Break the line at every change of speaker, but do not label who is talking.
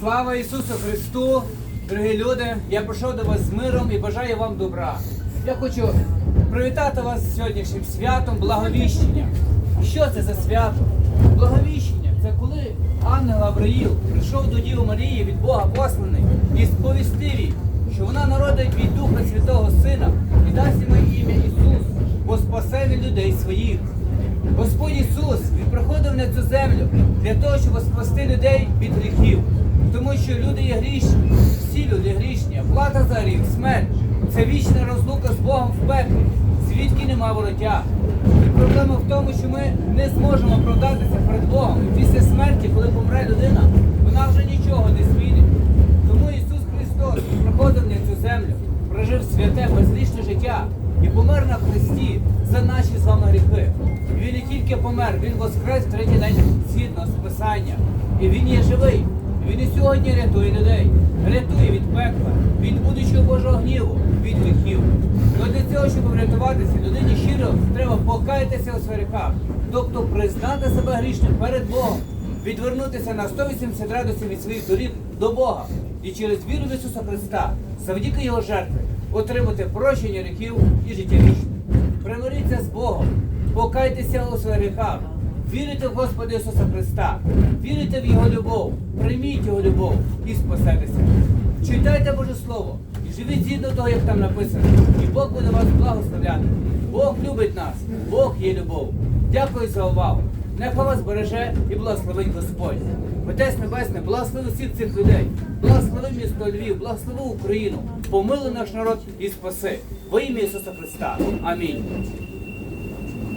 Слава Ісусу Христу! Дорогі люди! Я прийшов до вас з миром і бажаю вам добра. Я хочу привітати вас з сьогоднішнім святом Благовіщення. Що це за свято? Благовіщення це коли ангел Гавриїл прийшов до Діви Марії від Бога посланий і сповістив їй, що вона народить від Духа Святого Сина і дасть йому ім'я Ісус, бо спасе він людей своїх. Господь Ісус Він приходив на цю землю для того, щоб спасти людей від гріхів. Тому що люди є грішні, всі люди грішні, плата за гріх, смерть. Це вічна розлука з Богом в пеклі, звідки нема вороття. Проблема в тому, що ми не зможемо оправдатися перед Богом. Після смерті, коли помре людина, вона вже нічого не змінить. Тому Ісус Христос приходив на цю землю, прожив святе, безлічне життя і помер на хресті за наші з вами гріхи. Він не тільки помер, він воскрес третій день згідно з Писання. І він є живий. Він і сьогодні рятує людей, рятує від пекла, від будучого Божого гніву, від гріхів. Но для цього, щоб врятуватися, людині щиро треба покаятися у своїх гріхах, тобто признати себе грішним перед Богом, відвернутися на 180 градусів від своїх доріг до Бога і через віру в Ісуса Христа, завдяки Його жертві, отримати прощення гріхів і життя вічне. Примиріться з Богом, покайтеся у своїх вірите в Господа Ісуса Христа, вірите в Його любов, прийміть Його любов і спасетеся. Читайте Боже Слово і живіть згідно того, як там написано, і Бог буде вас благословляти. Бог любить нас, Бог є любов. Дякую за увагу. Нехай вас береже і благословить Господь. Отець Небесний, благослови всіх цих людей, благослови місто Львів, благослови Україну, помилуй наш народ і спаси. Во ім'я Ісуса Христа. Амінь.